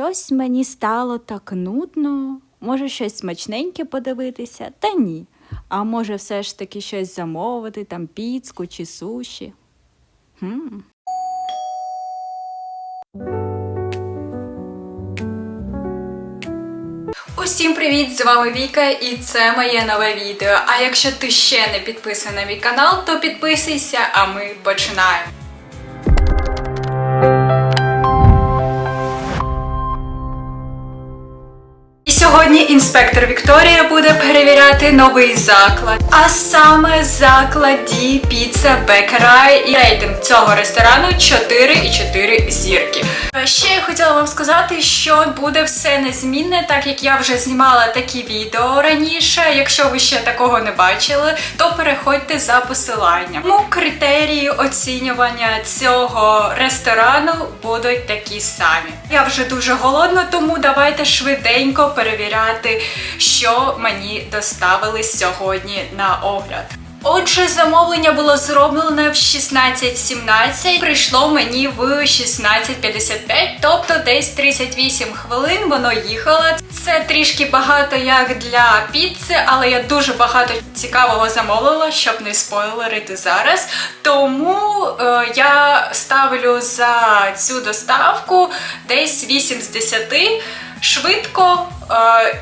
Щось мені стало так нудно. Може, щось смачненьке подивитися? Та ні. А може, все ж таки щось замовити, там піцку чи суші? Хм. Усім привіт! З вами Віка і це моє нове відео. А якщо ти ще не підписаний на мій канал, то підписуйся, а ми починаємо. Інспектор Вікторія буде перевіряти новий заклад, а саме закладі Піца Бекерай. І рейтинг цього ресторану 4,4 зірки. Е, Ще я хотіла вам сказати, що буде все незмінне, так як я вже знімала такі відео раніше. Якщо ви ще такого не бачили, то переходьте за посиланням. Ну, критерії оцінювання цього ресторану будуть такі самі. Я вже дуже голодна, тому давайте швиденько перевіряти, що мені доставили сьогодні на огляд. Отже, замовлення було зроблено в 16.17, прийшло мені в 16.55, тобто десь 38 хвилин воно їхало. Це трішки багато як для піци, але я дуже багато цікавого замовила, щоб не спойлерити зараз. Тому е, я ставлю за цю доставку десь 8 з 10 швидко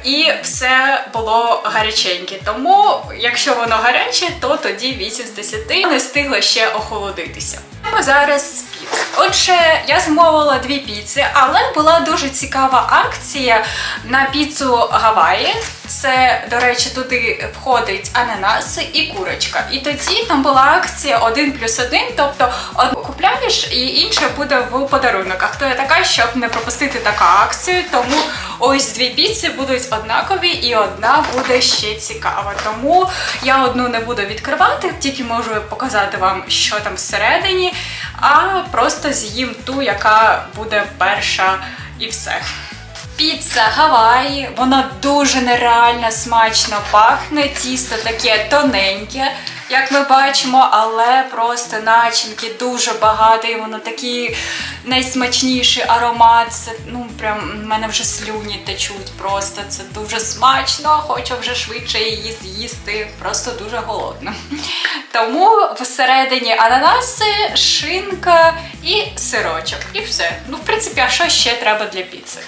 і все було гаряченьке. Тому, якщо воно гаряче, то тоді 8 з 10 не встигло ще охолодитися. Ми зараз піц. Отже, я замовила дві піци, але була дуже цікава акція на піцу Гаваї. Це, до речі, туди входить ананаси і курочка. І тоді там була акція 1 плюс 1, тобто купляєш і інше буде в подарунок. А хто я така, щоб не пропустити таку акцію? Тому ось дві піци будуть однакові, і одна буде ще цікава. Тому я одну не буду відкривати, тільки можу показати вам, що там всередині, а просто з'їм ту, яка буде перша, і все. Піца Гаваї, вона дуже нереально смачно пахне. Тісто таке тоненьке, як ми бачимо, але просто начинки дуже багато, і воно такий найсмачніший аромат. Це ну прям в мене вже слюні течуть. Просто це дуже смачно. Хочу вже швидше її з'їсти. Просто дуже голодна. Тому всередині ананаси, шинка і сирочок. І все. Ну, в принципі, а що ще треба для піци?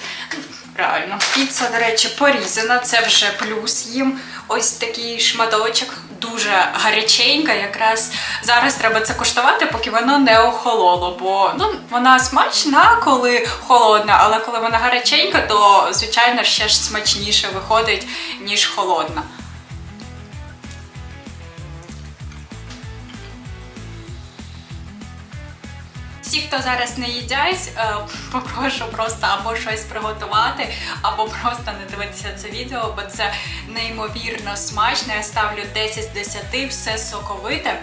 Реально. Піца, до речі, порізана, це вже плюс їм. Ось такий шматочок, дуже гаряченька. Якраз зараз треба це куштувати, поки воно не охололо. Бо ну, вона смачна, коли холодна, але коли вона гаряченька, то звичайно ще ж смачніше виходить, ніж холодна. Всі, хто зараз не їдять, е, попрошу просто або щось приготувати, або просто не дивитися це відео, бо це неймовірно смачно. Я ставлю 10 з 10, все соковите,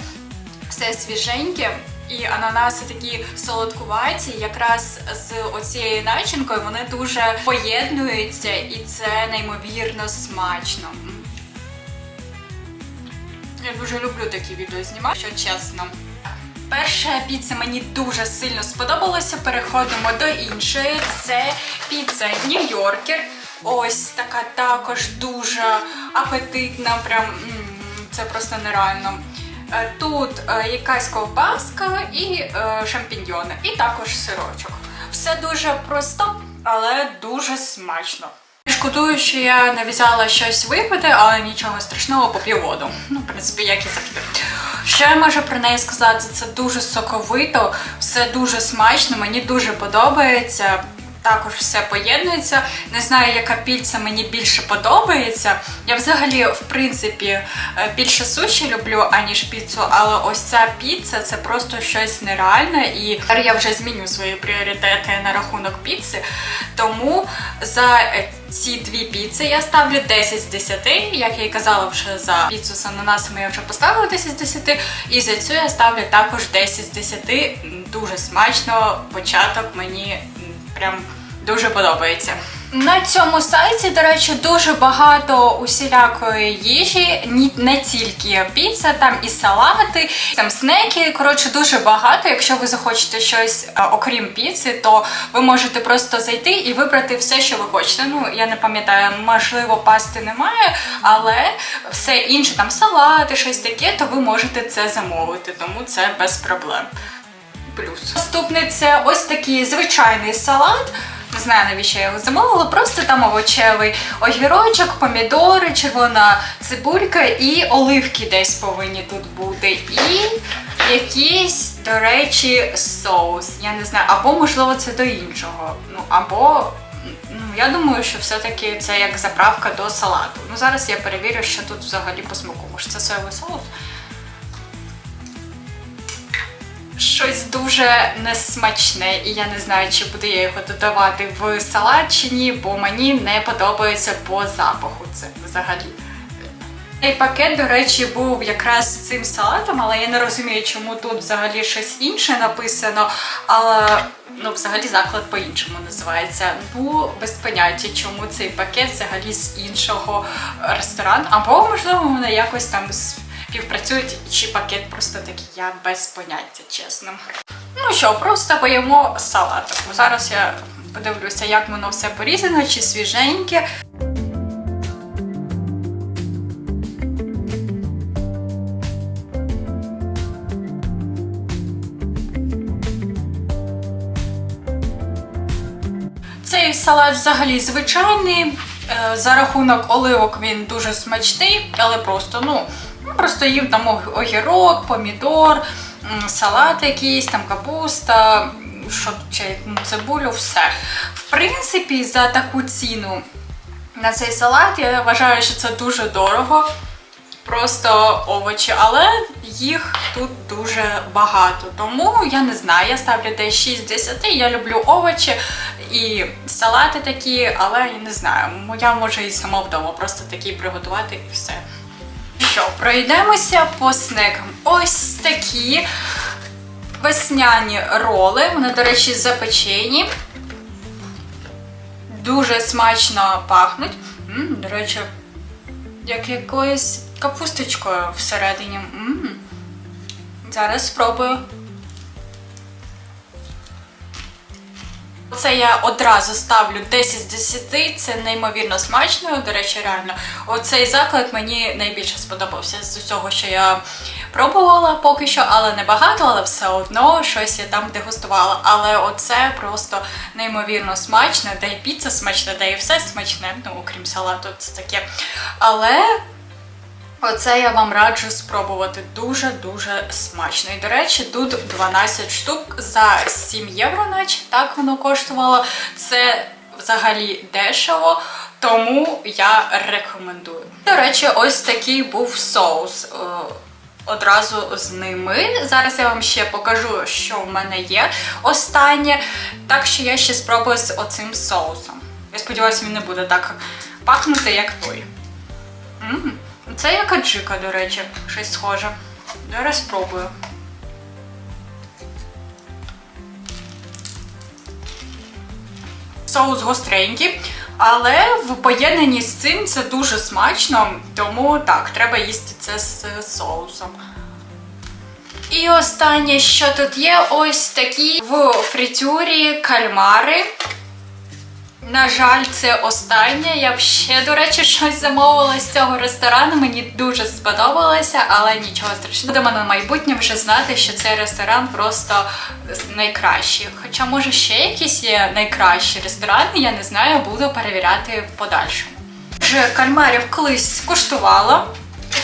все свіженьке. І ананаси такі солодкуваті, якраз з оцією начинкою вони дуже поєднуються, і це неймовірно смачно. Я дуже люблю такі відео знімати, що чесно. Перша піца мені дуже сильно сподобалася. Переходимо до іншої. Це піца Нью-Йоркер. Ось така також дуже апетитна. Прям це просто нереально. Е, Тут е, якась ковбаска і е, шампіньйони, і також сирочок. Все дуже просто, але дуже смачно. Шкодую, що я не взяла щось випити, але нічого страшного, поп'ю воду. Ну, в принципі, як і завжди. Що я можу про неї сказати? Це дуже соковито, все дуже смачно, мені дуже подобається. Також все поєднується. Не знаю, яка піца мені більше подобається. Я взагалі, в принципі, е, більше суші люблю, аніж піцу, але ось ця піца це просто щось нереальне. І тепер я вже зміню свої пріоритети на рахунок піци. Тому за е, ці дві піци я ставлю 10 з 10. Як я і казала, вже за піцу з ананасами я вже поставила 10 з 10. І за цю я ставлю також 10 з 10. Дуже смачно. Початок мені прям дуже подобається. На цьому сайті, до речі, дуже багато усілякої їжі, не тільки піца, там і салати, там снеки. Коротше, дуже багато. Якщо ви захочете щось е, окрім піци, то ви можете просто зайти і вибрати все, що ви хочете. Ну, я не пам'ятаю, можливо, пасти немає, але все інше, там салати, щось таке, то ви можете це замовити, тому це без проблем. Плюс. Наступний це ось такий звичайний салат. Не знаю, навіщо я його замовила. Просто там овочевий огірочок, помідори, червона цибулька і оливки десь повинні тут бути. І якийсь, до речі, соус. Я не знаю, або можливо це до іншого. Ну або. Ну, я думаю, що все-таки це як заправка до салату. Ну зараз я перевірю, що тут взагалі по смаку. Може це соєвий соус? Щось дуже несмачне, і я не знаю, чи буду я його додавати в салат чи ні, бо мені не подобається по запаху це взагалі. Цей пакет, до речі, був якраз цим салатом, але я не розумію, чому тут взагалі щось інше написано. Але ну, взагалі заклад по-іншому називається. Ну, без поняття, чому цей пакет взагалі з іншого ресторану. Або, можливо, вони якось там співпрацюють, чи пакет просто такий, я без поняття, чесно. Ну що, просто поїмо салат. Зараз я подивлюся, як воно все порізано, чи свіженьке. Цей салат взагалі звичайний. Е, За рахунок оливок він дуже смачний, але просто, ну, просто їв там огірок, помідор, салат якийсь, там капуста, що ще, ну, цибулю, все. В принципі, за таку ціну на цей салат я вважаю, що це дуже дорого. Просто овочі, але їх тут дуже багато. Тому я не знаю, я ставлю десь 6 з 10. Я люблю овочі і салати такі, але я не знаю, я можу і сама вдома просто такі приготувати і все. Що, пройдемося по снекам. Ось такі весняні роли. Вони, до речі, запечені. Дуже смачно пахнуть. М, до речі, як якоюсь капусточкою всередині. М. Зараз спробую. Це я одразу ставлю 10 з 10, це неймовірно смачно, до речі, реально. Оцей заклад мені найбільше сподобався з усього, що я пробувала поки що, але не багато, але все одно щось я там дегустувала. Але оце просто неймовірно смачно, де і піца смачна, де і все смачне, ну окрім салату, це таке. Але Оце я вам раджу спробувати дуже-дуже смачно. І, до речі, тут 12 штук за 7 євро, наче так воно коштувало. Це взагалі дешево, тому я рекомендую. До речі, ось такий був соус. е, Одразу з ними. Зараз я вам ще покажу, що в мене є останнє. Так що я ще спробую з оцим соусом. Я сподіваюся, він не буде так пахнути, як той. М, Це як аджика, до речі, щось схоже. Зараз спробую. Соус гостренький, але в поєднанні з цим це дуже смачно, тому так, треба їсти це з соусом. І останнє, що тут є, ось такі в фритюрі кальмари. На жаль, це останнє. Я б ще, до речі, щось замовила з цього ресторану. Мені дуже сподобалося, але нічого страшного. Будемо на майбутнє вже знати, що цей ресторан просто найкращий. Хоча, може, ще якісь є найкращі ресторани, я не знаю, буду перевіряти в подальшому. Вже кальмарів колись скуштувала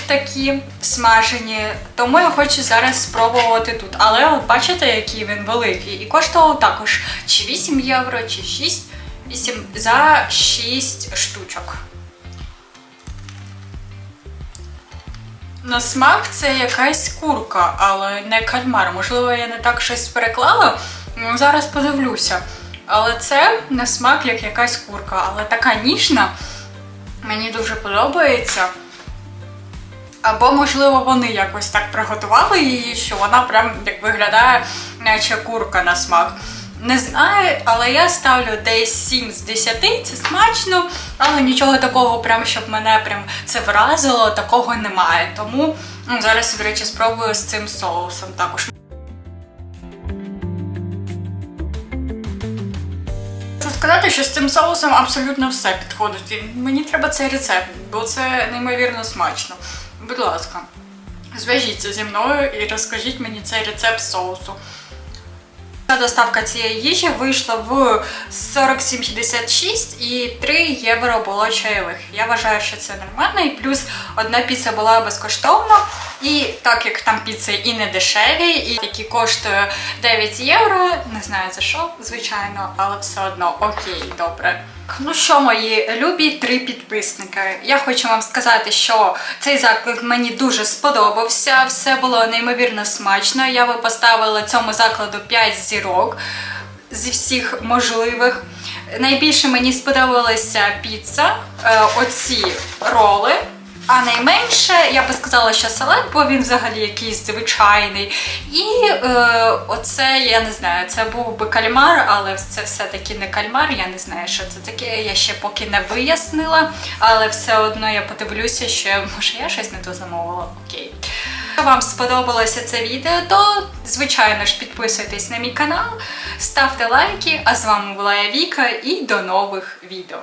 такі смажені, тому я хочу зараз спробувати тут. Але от бачите, який він великий. І коштував також чи 8 євро, чи 6 8 за 6 штучок. На смак це якась курка, але не кальмар. Можливо, я не так щось переклала. Ну, Зараз подивлюся. Але це на смак як якась курка, але така ніжна. Мені дуже подобається. Або, можливо, вони якось так приготували її, що вона прям як виглядає, наче курка на смак. Не знаю, але я ставлю десь 7 з 10, це смачно, але нічого такого, прям, щоб мене прям це вразило, такого немає. Тому м, зараз, до речі, спробую з цим соусом також. Сказати, що з цим соусом абсолютно все підходить. І мені треба цей рецепт, бо це неймовірно смачно. Будь ласка, зв'яжіться зі мною і розкажіть мені цей рецепт соусу. Доставка цієї їжі вийшла в 47,66 і 3 євро було чайових. Я вважаю, що це нормально. І плюс одна піца була безкоштовна. І так як там піци і не дешеві, і які коштує 9 євро, не знаю за що, звичайно, але все одно окей, добре. Ну що, мої любі три підписники. Я хочу вам сказати, що цей заклад мені дуже сподобався. Все було неймовірно смачно. Я би поставила цьому закладу 5 зірок зі всіх можливих. Найбільше мені сподобалася піца, е, оці роли. А найменше я би сказала, що салат, бо він взагалі якийсь звичайний. І е, оце, я не знаю, це був би кальмар, але це все-таки не кальмар. Я не знаю, що це таке. Я ще поки не вияснила, але все одно я подивлюся, що може я щось не то замовила. Окей. Якщо вам сподобалося це відео, то звичайно ж підписуйтесь на мій канал, ставте лайки. А з вами була я Віка і до нових відео.